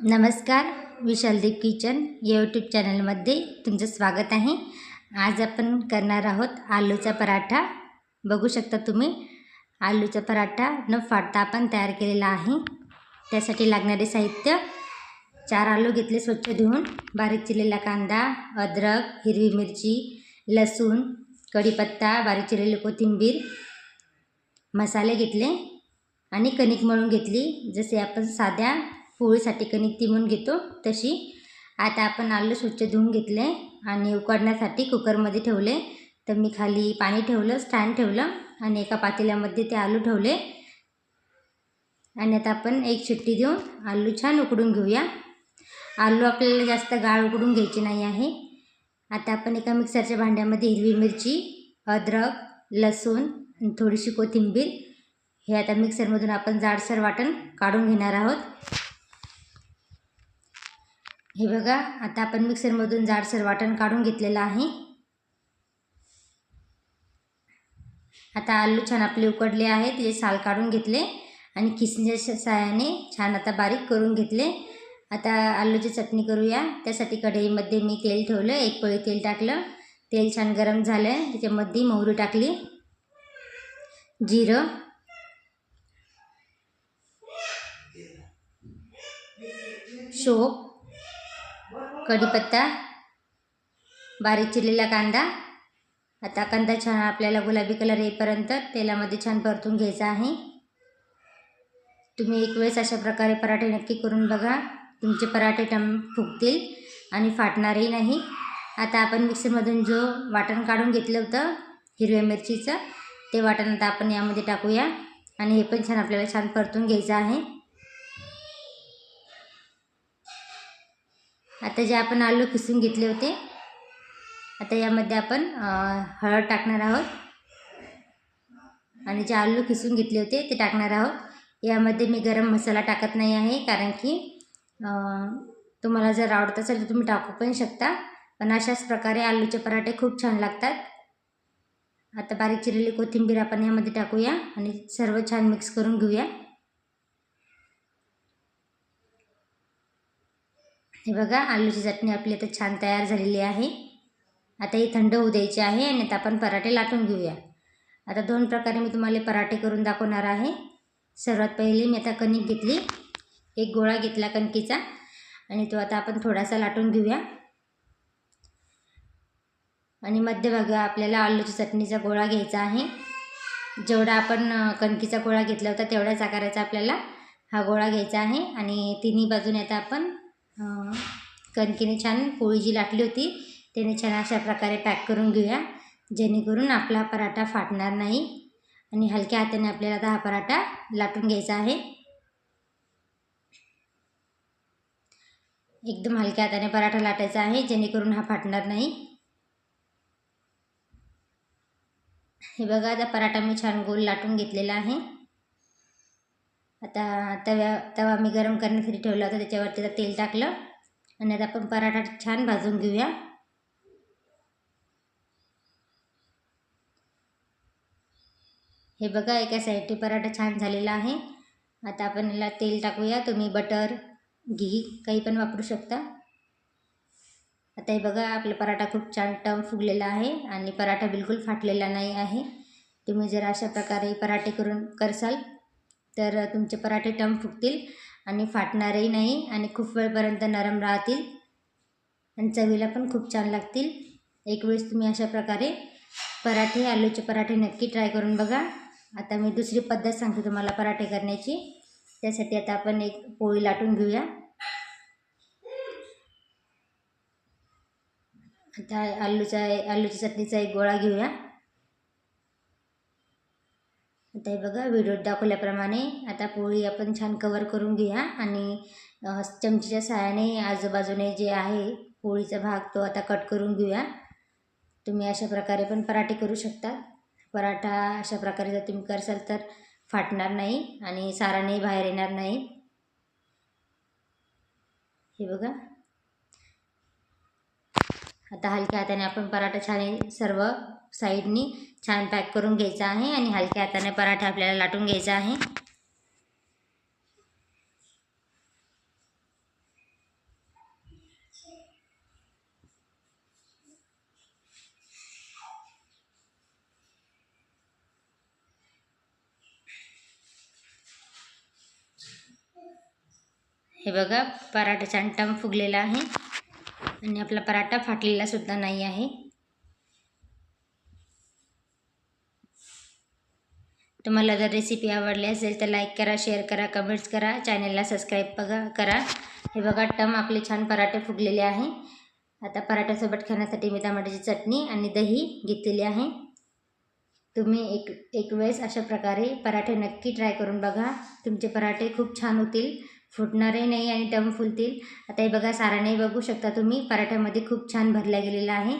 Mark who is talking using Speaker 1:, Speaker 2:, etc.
Speaker 1: नमस्कार विशालदेव किचन या यूट्यूब चॅनलमध्ये तुमचं स्वागत आहे. आज आपण करणार आहोत आलूचा पराठा. बघू शकता तुम्ही आलूचा पराठा न फाटता आपण तयार केलेला आहे. त्यासाठी लागणारे साहित्य चार आलू घेतले स्वच्छ धुवून बारीक चिरलेला कांदा अद्रक हिरवी मिरची लसूण कढीपत्ता बारीक चिरलेली कोथिंबीर मसाले घेतले आणि कणिक मळून घेतली. जसे आपण साध्या पोळीसाठी कणिक तिमून घेतो तशी. आता आपण आलू स्वच्छ धुवून घेतले आणि उकडण्यासाठी कुकरमध्ये ठेवले. तर मी खाली पाणी ठेवलं स्टँड ठेवलं आणि एका पातेल्यामध्ये ते आलू ठेवले. आणि आता आपण एक शिट्टी देऊन आलू छान उकडून घेऊया. आलू आपल्याला जास्त गाळ उकडून घ्यायची नाही आहे. आता आपण एका मिक्सरच्या भांड्यामध्ये हिरवी मिरची अद्रक लसूण आणि थोडीशी कोथिंबीर हे आता मिक्सरमधून आपण जाडसर वाटण काढून घेणार आहोत. हे बघा आता आपण मिक्सरमधून जाडसर वाटण काढून घेतलेलं आहे. आता आलू छान आपले उकडले आहे त्याचे साल काढून घेतले आणि किसण्याच्या सहाय्याने छान आता बारीक करून घेतले. आता आलूची चटणी करूया. त्यासाठी कढईमध्ये मी तेल ठेवलं एक पळी तेल टाकलं. तेल छान गरम झालं त्याच्यामध्ये मोहरी टाकली जिरं. शोप कढीपत्ता बारीक चिरलेला कांदा. आता कांदा छान आपल्याला गुलाबी कलर येईपर्यंत तेलामध्ये छान परतून घ्यायचा आहे. तुम्ही एक वेळेस अशा प्रकारे पराठे नक्की करून बघा. तुमचे पराठे टम फुगतील आणि फाटणारही नाही. आता आपण मिक्सरमधून जो वाटण काढून घेतलं होतं हिरव्या मिरचीचं ते वाटण आता आपण यामध्ये टाकूया. आणि हे पण छान आपल्याला छान परतून घ्यायचं आहे. आता जे आपण आलू किसून घेतले होते आता यामध्ये आपण हळद टाकणार आहोत. आणि जे आलू किसून घेतले होते ते टाकणार आहोत. यामध्ये मी गरम मसाला टाकत नाही आहे कारण की तुम्हाला जर आवडत असेल तर तुम्ही टाकू पण शकता. पण अशाच प्रकारे आलूचे पराठे खूप छान लागतात. आता बारीक चिरलेली कोथिंबीर आपण यामध्ये टाकूया आणि सर्व छान मिक्स करून घेऊया. हे बघा आलूची चटणी आपली आता छान तयार झालेली आहे. आता ही थंड होऊ द्यायची आहे आणि आता आपण पराठे लाटून घेऊया. आता दोन प्रकारे मी तुम्हाला पराठे करून दाखवणार आहे. सर्वात पहिले मी आता कणिक घेतली एक गोळा घेतला कणकीचा आणि तो आता आपण थोडासा लाटून घेऊया. आणि मध्यभागी आपल्याला आलूची चटणीचा गोळा घ्यायचा आहे. जेवढा आपण कणकीचा गोळा घेतला होता तेवढ्याच आकाराचा आपल्याला हा गोळा घ्यायचा आहे. आणि तिन्ही बाजूने आता आपण कणकेने छान पोळी जी लाटली होती. त्याने छान अशा प्रकारे पॅक करून घेऊया. जेणेकरून आपला पराठा फाटणार नाही आणि हलक्या हाताने आपल्याला आता हा पराठा लाटून घ्यायचा आहे. एकदम हलक्या हाताने पराठा लाटायचा आहे जेणेकरून हा फाटणार नाही. हे बघा आता पराठा मी छान गोल लाटून घेतलेला आहे. आता तव्या तवा मी गरम करण्यासाठी ठेवला होता त्याच्यावरती तर तेल टाकलं. आणि आता आपण पराठा छान भाजून घेऊया. हे बघा एका साईडने पराठा छान झालेला आहे. आता आपण याला तेल टाकूया. तुम्ही बटर घी काही पण वापरू शकता. आता हे बघा आपला पराठा खूप छान टम फुगलेला आहे आणि पराठा बिलकुल फाटलेला नाही आहे. तुम्ही जर अशा प्रकारे पराठे करून करसाल तर तुमचे पराठे टम फुगतील आणि फाटणारही नाही आणि खूप वेळपर्यंत नरम राहतील. आणि चवीला पण खूप छान लागतील. एक वेळेस तुम्ही अशा प्रकारे पराठे आलूचे पराठे नक्की ट्राय करून बघा. आता मी दुसरी पद्धत सांगते तुम्हाला पराठे करण्याची. त्यासाठी आता आपण एक पोळी लाटून घेऊया. आता आलूचा आलूच्या चटणीचा एक गोळा घेऊया. आता हे बघा व्हिडिओत दाखवल्याप्रमाणे आता पोळी आपण छान कवर करून घेऊया. आणि चमचीच्या सहाय्याने आजूबाजूने जे आहे पोळीचा भाग तो आता कट करून घेऊया. तुम्ही अशा प्रकारे पण पराठे करू शकता. पराठा अशा प्रकारे जर तुम्ही करसाल तर फाटणार नाही आणि साराने बाहेर येणार नाही. हे बघा. आता हलक्या हाताने आपण पराठा छान सर्व साईडनी छान पॅक करून घ्यायचा आहे आणि हलक्या हाताने पराठा आपल्याला लाटून घ्यायचा आहे. हे बघा पराठा छान टम फुगलेला आहे. आणि आपला पराठा फाटलेला सुद्धा नाही आहे. तुम्हाला जर रेसिपी आवडली असेल तर लाईक करा शेअर करा कमेंट्स करा. चॅनलला सबस्क्राईब बघा करा. हे बघा टम आपले छान पराठे फुगलेले आहे. आता पराठ्यासोबत खाण्यासाठी मी टमाट्याची चटणी आणि दही घेतलेली आहे. तुम्ही एक एक वेळेस अशा प्रकारे पराठे नक्की ट्राय करून बघा. तुमचे पराठे खूप छान होतील. फुटणारही नाही आणि टम फुलतील. आता हे बघा साराने बघू शकता तुम्ही. पराठ्यामध्ये खूप छान भरला गेलेला आहे.